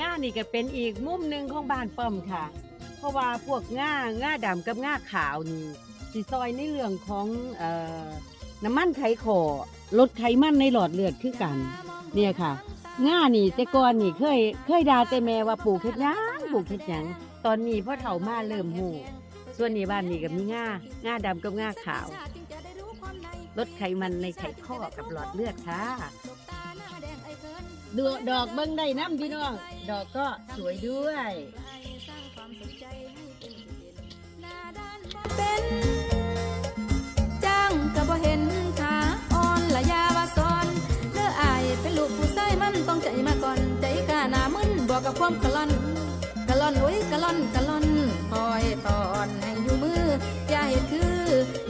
ง่านี่ก็เป็นอีกมุมหนึ่งของบ้านป้อมค่ะ เพราะว่าพวกง่าง่าดำกับง่าขาวนี่สิซอยในเรื่องของเอ่อน้ำมันไขขอลดไขมันในหลอดเลือดคือกัน เนี่ยค่ะง่านี่แต่ก่อนนี่เคยเคยด่าแต่แม่ว่าปลูกเฮ็ดหยังปลูกเฮ็ดหยังตอนนี้พ่อเฒ่ามาเริ่มหูส่วนนี้บ้านนี้ก็มีง่าง่าดำกับง่าขาว ลดไขมันในไขข้อกับหลอดเลือดค่ะ ดอกดอกเบิ้งได้น้ำพี่น้อง ดอกก็สวยด้วยเป็นจ้างก็บ่เห็นขาอ่อนละยาว่าซอนเด้ออายเป็นลูกผู้ชายมันต้องใจมาก่อน ใจกาหนามึนบอกกับความกะล่อนกะล่อนโอ้ยกะล่อนกะล่อนคอยตอนให้อยู่มือ อย่าเห็นคือ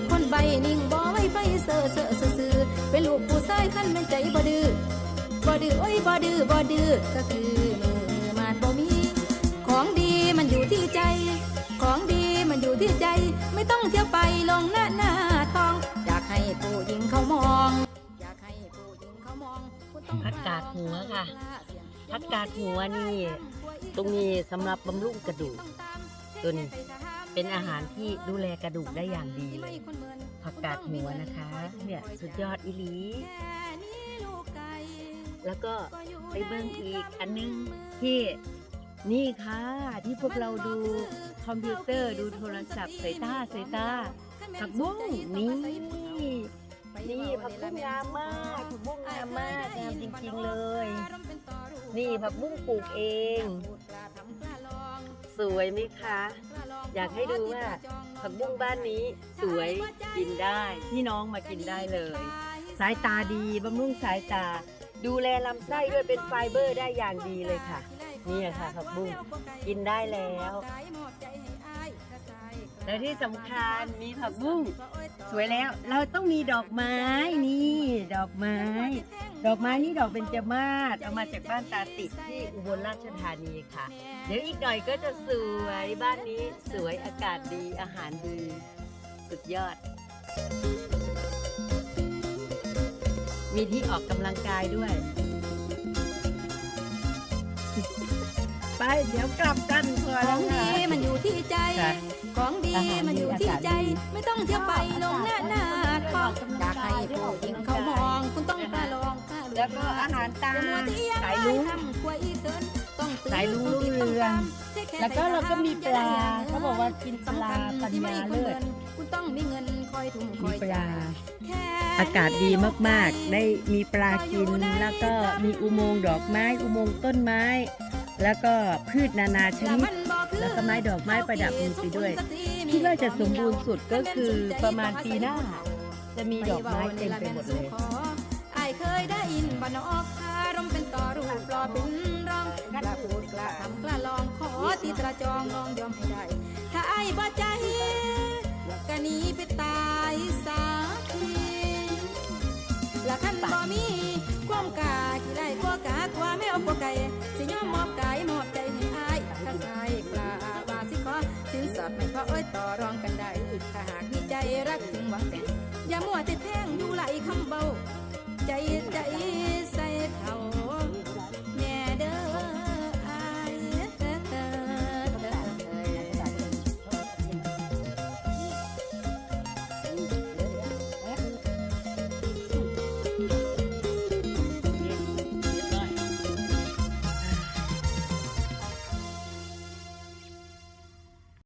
คนใบนิ่งบ่ไว้ไฟเซ่อเซ่อเซ่อซื่อเป็นลูกผู้ชายคันแม่นใจบ่ดื้อ บ่ดื้อโอ้ยบ่ดื้อบ่ดื้อก็คือมือมันบ่มี ของดีมันอยู่ที่ใจ ของดีมันอยู่ที่ใจ ไม่ต้องเที่ยวไปลงหน้าหน้าทอง อยากให้ผู้หญิงเขามอง อยากให้ผู้หญิงเขามองคุณต้องผักกาดหัวค่ะผักกาดหัวนี่ ตรงนี้สำหรับบำรุงกระดูกตัวนี้เป็นอาหารที่ดูแลกระดูกได้อย่างดีเลยผักกาดหัวนะคะ เนี่ยสุดยอดอีหลี แล้วก็ไปเบิ่งอีกอันนึงที่นี่ค่ะ ที่พวกเราดูคอมพิวเตอร์ดูโทรศัพท์สายตาสายตาผักบุ้งนี่นี่ผักบุ้งงามมากผักบุ้งงามมากงามจริงๆเลย นี่ผักบุ้งปลูกเอง สวยไหมคะ อยากให้ดูว่าผักบุ้งบ้านนี้สวยกินได้ พี่น้องมากินได้เลย สายตาดีบำรุงสายตา ดูแลลำไส้ด้วยเป็นไฟเบอร์ได้อย่างดีเลยค่ะ นี่ค่ะผักบุ้งกินได้แล้ว และที่สำคัญมีผักบุ้งสวยแล้วเราต้องมีดอกไม้นี่ดอกไม้ ดอกไม้นี่ดอกเบญจมาศเอามาจากบ้านตาติดที่อุบลราชธานีค่ะ เดี๋ยวอีกหน่อยก็จะสวยบ้านนี้สวยอากาศดีอาหารดี สุดยอด มีที่ออกกำลังกายด้วย ไปเดี๋ยวกลับกันพอขแล้อวงค่ะ ดีมันอยู่ที่ใจ ค่ะของดีอาหารดีมันอยู่ที่ใจอากาศดีไม่ต้องเที่ยวไปลงหน้าหน้าทองอยากให้ผู้หญิงเขามองคุณต้องกล้าลองกล้าดูแล้วก็อาหารตาอย่ามัวเที่ยงสายลุงทำควยเกินต้องตื่นสายลุงต้องติดรุ่งเรืองต้องตามแล้วก็เราก็มีปลาเขาบอกว่ากินปลาปัญญาเลิศคุณต้องมีเงินคอยทุ่มคมีอยปลาแค่ อากาศดีมากๆ ได้มีปลากิน แล้วก็มีอุโมงค์ดอกไม้ อุโมงค์ต้นไม้ แล้วก็พืชนานาชนิด แล้วก็ไม้ดอกไม้ประดับมีไปด้วย คิดว่าจะสมบูรณ์สุดก็คือประมาณปีหน้า จะมีดอกไม้เต็มไปหมดเลยไอายเคยได้ยินบ้านนอกคารมเป็นต่อรูปรอเป็นรองกล้าพูดกล้าทำกล้าลองขอที่ตราจองน้องยอมให้ได้ ถ้าไอ้ายบ่ใจ คันบ่มีความกาที่ได้กลัวกากลัวไม่เอากลัวไก่สิยอมมอบกายมอบใจให้อายถ้าใส่กล้าว่าสิขอสินสอดไม่พอเอ้ยต่อรองกัน